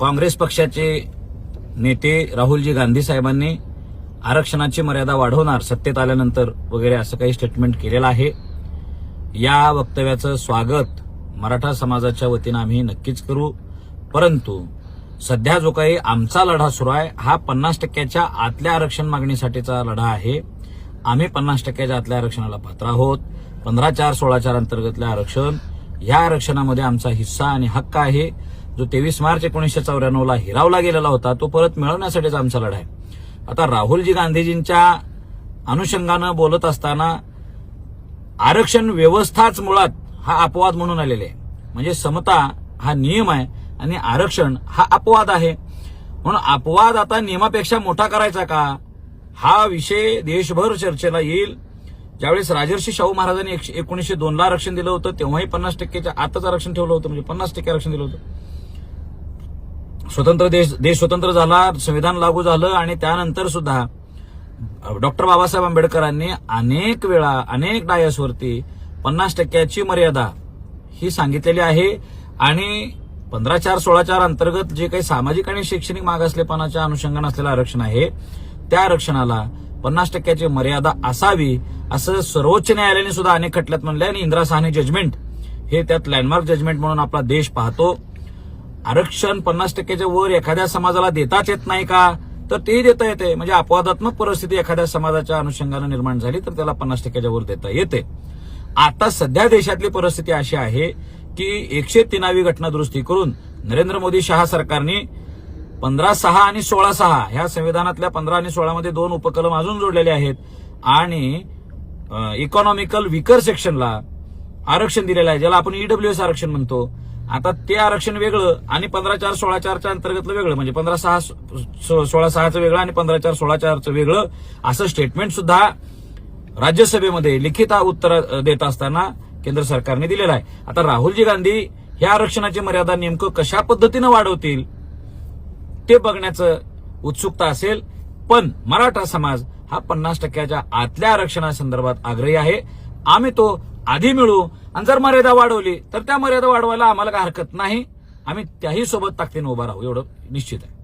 काँग्रेस पक्षाचे नेते राहुलजी गांधी साहेबांनी आरक्षणाची मर्यादा वाढवणार सत्तेत आल्यानंतर वगैरे असं काही स्टेटमेंट केलेलं आहे. या वक्तव्याचं स्वागत मराठा समाजाच्या वतीनं आम्ही नक्कीच करू. परंतु सध्या जो काही आमचा लढा सुरू आहे हा पन्नास टक्क्याच्या आतल्या आरक्षण मागणीसाठीचा लढा आहे. आम्ही पन्नास टक्क्याच्या आतल्या आरक्षणाला पात्र आहोत. पंधरा चार सोळा चार अंतर्गतले आरक्षण या आरक्षणामध्ये आमचा हिस्सा आणि हक्क आहे. जो तेवीस मार्च एकोणीसशे चौऱ्याण्णवला हिरावला गेलेला होता तो परत मिळवण्यासाठीच आमचा लढा आहे आता राहुलजी गांधीजींच्या अनुषंगानं बोलत असताना आरक्षण व्यवस्थाच मुळात हा अपवाद म्हणून आलेले आहे. म्हणजे समता हा नियम आहे आणि आरक्षण हा अपवाद आहे. म्हणून अपवाद आता नियमापेक्षा मोठा करायचा का? हा विषय देशभर चर्चेला येईल. ज्यावेळेस राजर्षी शाहू महाराजांनी एकशे- एकोणीसशे दोनला आरक्षण दिलं होतं तेव्हाही पन्नास टक्केच्या आतच आरक्षण ठेवलं होतं म्हणजे पन्नास टक्के आरक्षण दिलं होतं. स्वतंत्र देश देश स्वतंत्र झाला संविधान लागू झालं आणि त्यानंतर सुद्धा डॉक्टर बाबासाहेब आंबेडकरांनी अनेक वेळा अनेक डायसवरती पन्नास टक्क्याची मर्यादा ही सांगितलेली आहे. आणि पंधरा चार सोळा चार अंतर्गत जे काही सामाजिक आणि शैक्षणिक मागासलेपणाच्या अनुषंगानं असलेलं आरक्षण आहे त्या आरक्षणाला पन्नास टक्क्याची मर्यादा असावी असं सर्वोच्च न्यायालयाने सुद्धा अनेक खटल्यात म्हणले आणि इंदिरा साहनी जजमेंट हे त्यात लँडमार्क जजमेंट म्हणून आपला देश पाहतो. आरक्षण पन्नास टक्क्याच्या वर एखाद्या समाजाला देताच येत नाही का? तर ते देता येते. म्हणजे अपवादात्मक परिस्थिती एखाद्या समाजाच्या अनुषंगानं निर्माण झाली तर त्याला पन्नास टक्क्याच्या वर देता येते. आता सध्या देशातली परिस्थिती अशी आहे की एकशे तीनावी घटना दुरुस्ती करून नरेंद्र मोदी शहा सरकारने पंधरा सहा आणि सोळा सहा ह्या संविधानातल्या पंधरा आणि सोळामध्ये दोन उपक्रम अजून जोडलेले आहेत आणि इकॉनॉमिकल विकर सेक्शनला आरक्षण दिलेलं आहे ज्याला आपण ईडब्ल्यूएस आरक्षण म्हणतो. आता ते आरक्षण वेगळं आणि पंधरा चार सोळा चारच्या अंतर्गतलं वेगळं. म्हणजे पंधरा सहा सो- सोळा सहाचं वेगळं आणि पंधरा चार सोळा चारचं वेगळं असं स्टेटमेंट सुद्धा राज्यसभेमध्ये लिखित उत्तर देत असताना केंद्र सरकारने दिलेलं आहे. आता राहुलजी गांधी ह्या आरक्षणाची मर्यादा नेमकं कशा पद्धतीनं वाढवतील ते बघण्याचं उत्सुकता असेल. पण मराठा समाज हा पन्नास टक्क्याच्या आतल्या आरक्षणासंदर्भात आग्रही आहे. आम्ही तो आधी मिळू. आणि जर मर्यादा वाढवली तर त्या मर्यादा वाढवायला आम्हाला काय हरकत नाही. आम्ही त्याही सोबत ताकदीनं उभा राहू. एवढं निश्चित आहे.